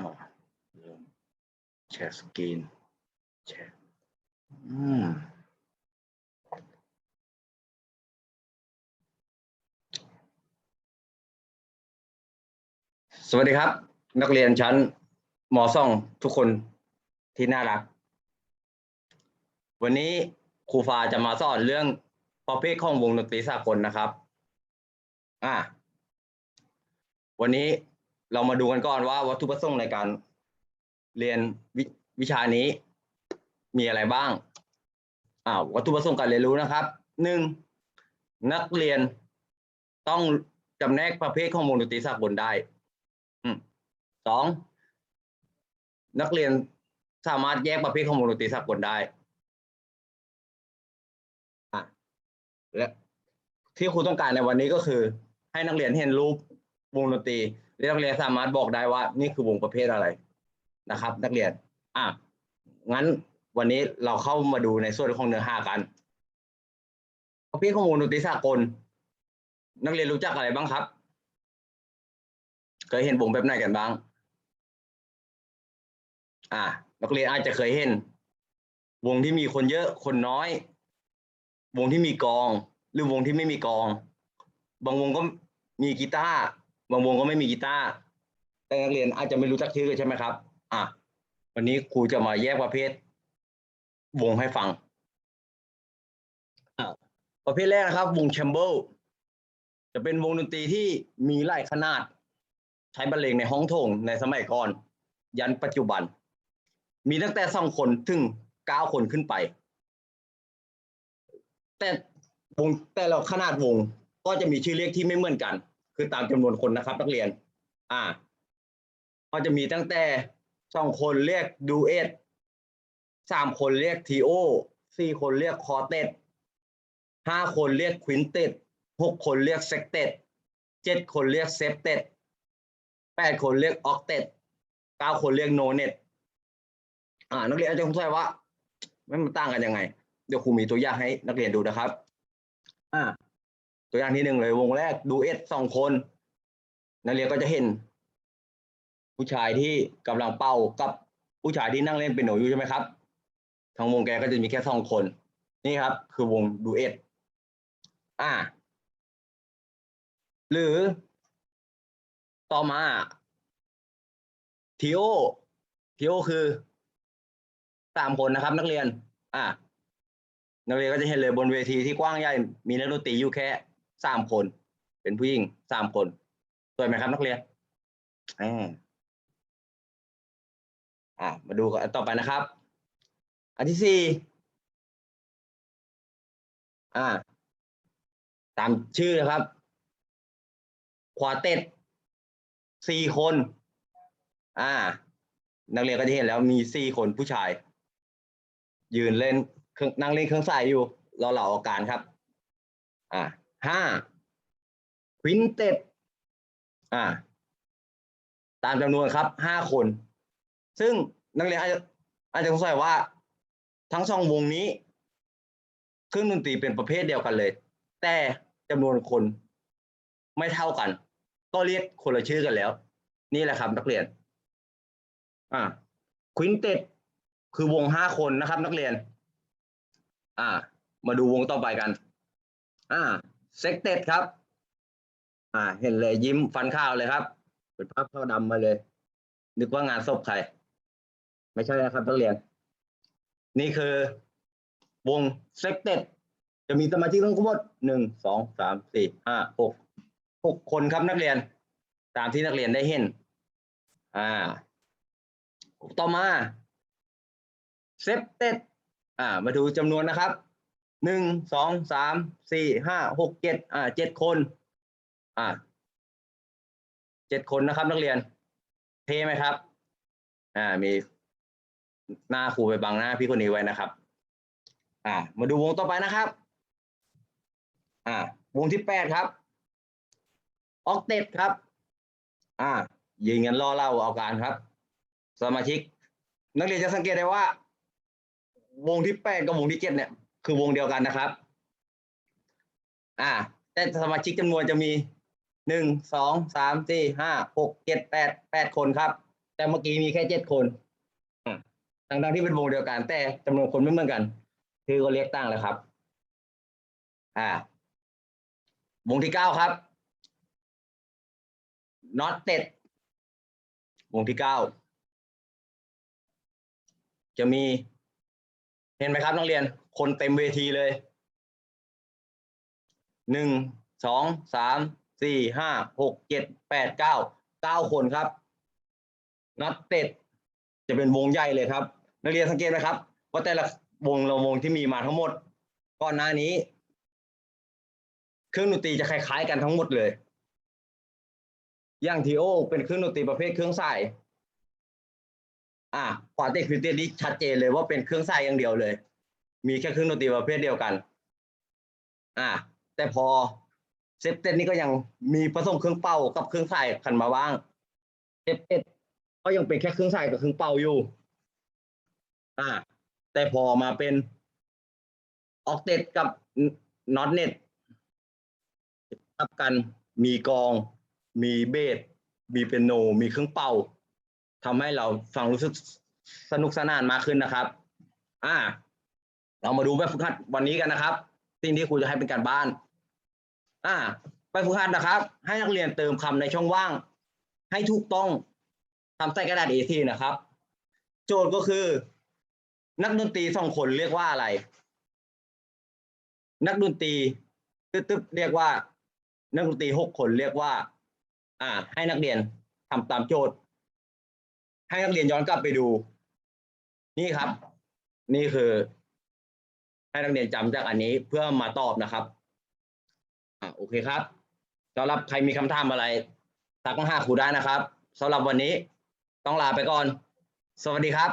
อ๋อแชร์สกรีนแชร์อืมสวัสดีครับ นักเรียนชั้นมส่องทุกคนที่น่ารัก วันนี้ครูฟาจะมาสอนเรื่องประเภทของวงดนตรีสากลนะครับ อ่า วันนี้ เรามาดูกันก่อนว่าวัตถุประสงค์ในการเรียนววิชานี้ มีอะไรบ้างอ่าวัตถุประสงค์การเรียนรู้นะครับหนึ่งนักเรียนต้องจำแนกประเภทของวงดนตรีสากลได้สองนักเรียนสามารถแยกประเภทของวงดนตรีสากลได้และที่ครูต้องการในวันนี้ก็คือ ให้นักเรียนเห็นรูปวงดนตรี นักเรียนสามารถบอกได้ว่า นี่คือวงประเภทอะไรนะครับ นักเรียน อะงั้นวันนี้เราเข้ามาดูในส่วนของเนื้อหากันประเภทของวงดนตรีสากล นักเรียนรู้จักอะไรบ้างครับ เคยเห็นวงแบบไหนกันบ้าง อ่านักเรียนอาจจะเคยเห็น วงที่มีคนเยอะคนน้อย วงที่มีกอง หรือวงที่ไม่มีกอง บางวงก็มีกีตาร์ บางวงก็ไม่มีกีตาร์แต่นักเรียนอาจจะไม่รู้จักชื่อใช่ไหมครับ อะ วันนี้ครูจะมาแยกประเภท วงให้ฟังอ่าประเภทแรกนะครับ วงแชมเบอร์จะเป็นวงดนตรีที่มีหลายขนาด ใช้บรรเลงในห้องโถงในสมัยก่อน ยันปัจจุบัน มีตั้งแต่สองคนถึงเก้าคนขึ้นไป แต่วงแต่ละขนาดวงก็จะมีชื่อเรียกที่ไม่เหมือนกัน คือตามจำนวนคนนะครับ นักเรียน อ่า ก็จะมีตั้งแต่สองคนเรียกดูเอทสามคนเรียกทีโอสี่คนเรียกคอเตตห้าคนเรียกควินเตตหกคนเรียกเซกเตตเจ็ดคนเรียกเซฟเตตแปดคนเรียกออกเต็ดเก้าคนเรียกโนเน็ตอ่า นักเรียนอาจจะสงสัยว่ามันต่างกันยังไง เดี๋ยวครูมีตัวอย่างให้นักเรียนดูนะครับ อ่า ตัวอย่างที่หนึ่งเลยวงแรกดูเอสสองคน นักเรียนก็จะเห็น ผู้ชายที่กำลังเป่ากับผู้ชายที่นั่งเล่นเป็นหนอยู่ใช่ไหมครับทั้งวงแกก็จะมีแค่สองคน นี่ครับ คือวงดูเอสอ่า หรือ ต่อมาทีโอทีโอคือสามคนนะครับ นักเรียน อ่านักเรียนก็จะเห็นเลยบนเวทีที่กว้างใหญ่มีนักดนตรีอยู่แค่ สามคน เป็นผู้หญิงสามคนสวยไหมครับนักเรียนอ่าอ่ามาดูกันต่อไปนะครับ อันที่สี่อ่า ตามชื่อนะครับควาเต็ดสี่คน อ่า นักเรียนก็จะเห็นแล้วมีสี่คนผู้ชาย ยืนเล่นเครื่องนั่งเล่นเครื่องสายอยู่รอเหล่าอาการครับ อ่า ห้าควินเต็ดอ่า ตามจำนวนครับห้าคน ซึ่งนักเรียนอาจจะอาจจะสงสัยว่า ทั้งสองวงนี้เครื่องดนตรีเป็นประเภทเดียวกันเลย แต่จำนวนคนไม่เท่ากัน ก็เรียกคนละชื่อกันแล้ว นี่แหละครับนักเรียน อ่าควินเต็ดคือวงห้าคนนะครับ นักเรียน อ่า มาดูวงต่อไปกัน อ่า เซ็กเต็ดครับ อ่า เห็นเลยยิ้มฟันข้าวเลยครับ เป็นภาพข้าวดำมาเลย นึกว่างานศพใคร ไม่ใช่นะครับนักเรียน นี่คือ วงเซ็กเต็ดจะมีสมาชิกทั้งหมดหนึ่งสองสามสี่ห้าหกหกคนครับนักเรียน ตามที่นักเรียนได้เห็น อ่า ต่อมาเซฟเต็ดอ่า มาดูจำนวนนะครับ หนึ่งสองสามสี่ห้าหกเจ็ดอ่าเจ็ดคนอ่าเจ็ดคนนะครับ นักเรียน เทไหมครับ อ่ามีหน้าครูไปบังหน้าพี่คนนี้ไว้นะครับ อ่า มาดูวงต่อไปนะครับ อ่า วงที่แปดครับ ออกเต็ดครับ อ่ายืนกันรอเล่าเอาการครับ สมาชิก นักเรียนจะสังเกตได้ว่า วงที่แปดกับวงที่เจ็ดเนี่ย คือวงเดียวกันนะครับ อ่า แต่สมาชิกจำนวนจะมีหนึ่งสองสามสี่ห้าหกเจ็ดแปดแปดคนครับ แต่เมื่อกี้มีแค่เจ็ดคนอะทั้งๆที่เป็นวงเดียวกัน แต่จำนวนคนไม่เหมือนกัน คือก็เรียกตั้งแล้วครับ อ่าวงที่เก้าครับ not เต็ดวงที่เก้าจะมี เห็นไหมครับนักเรียน คนเต็มเวทีเลยหนึ่งสองสามสี่ห้าหกเจ็ดแปดเก้าเก้าคนครับน็อตเต็ดจะเป็นวงใหญ่เลยครับ นักเรียนสังเกตไหมครับ ว่าแต่ละวงละวงที่มีมาทั้งหมดก่อนหน้านี้ เครื่องดนตรีจะคล้ายๆกันทั้งหมดเลย อย่างทีโอ เป็นเครื่องดนตรีประเภทเครื่องสาย อ่าควาเตคือเตียนี้ชัดเจนเลยว่าเป็นเครื่องสายอย่างเดียวเลย มีแค่เครื่องดนตรีประเภทเดียวกัน อ่าแต่พอเซฟเต็ดนี่ก็ยังมีผสมเครื่องเป่ากับเครื่องสายขันมาบ้างเซฟเต็ดก็ยังเป็นแค่เครื่องสายกับเครื่องเป่าอยู่ อ่า แต่พอมาเป็นออกเต็ดกับน็อตเน็ตทับกันมีกอง มีเบสมีเปียโน มีเครื่องเป่า ทำให้เราฟังรู้สึกสนุกสนานมากขึ้นนะครับ อ่า เรามาดูแบบฝึกหัดวันนี้กันนะครับ สิ่งที่ครูจะให้เป็นการบ้าน อ่า ไปฝึกหัดนะครับ ให้นักเรียนเติมคำในช่องว่าง ให้ถูกต้องทำใส่กระดาษ A4 นะครับ โจทย์ก็คือ นักดนตรีสองคนเรียกว่าอะไร นักดนตรีตึ๊บๆเรียกว่า นักดนตรีหกคนเรียกว่า อ่า ให้นักเรียนทำตามโจทย์ ให้นักเรียนย้อนกลับไปดู นี่ครับ นี่คือ ให้นักเรียนจำจากอันนี้เพื่อมาตอบนะครับอ่าโอเคครับสำหรับใครมีคำถามอะไรทักมาหาครูได้นะครับสำหรับวันนี้ต้องลาไปก่อน สวัสดีครับ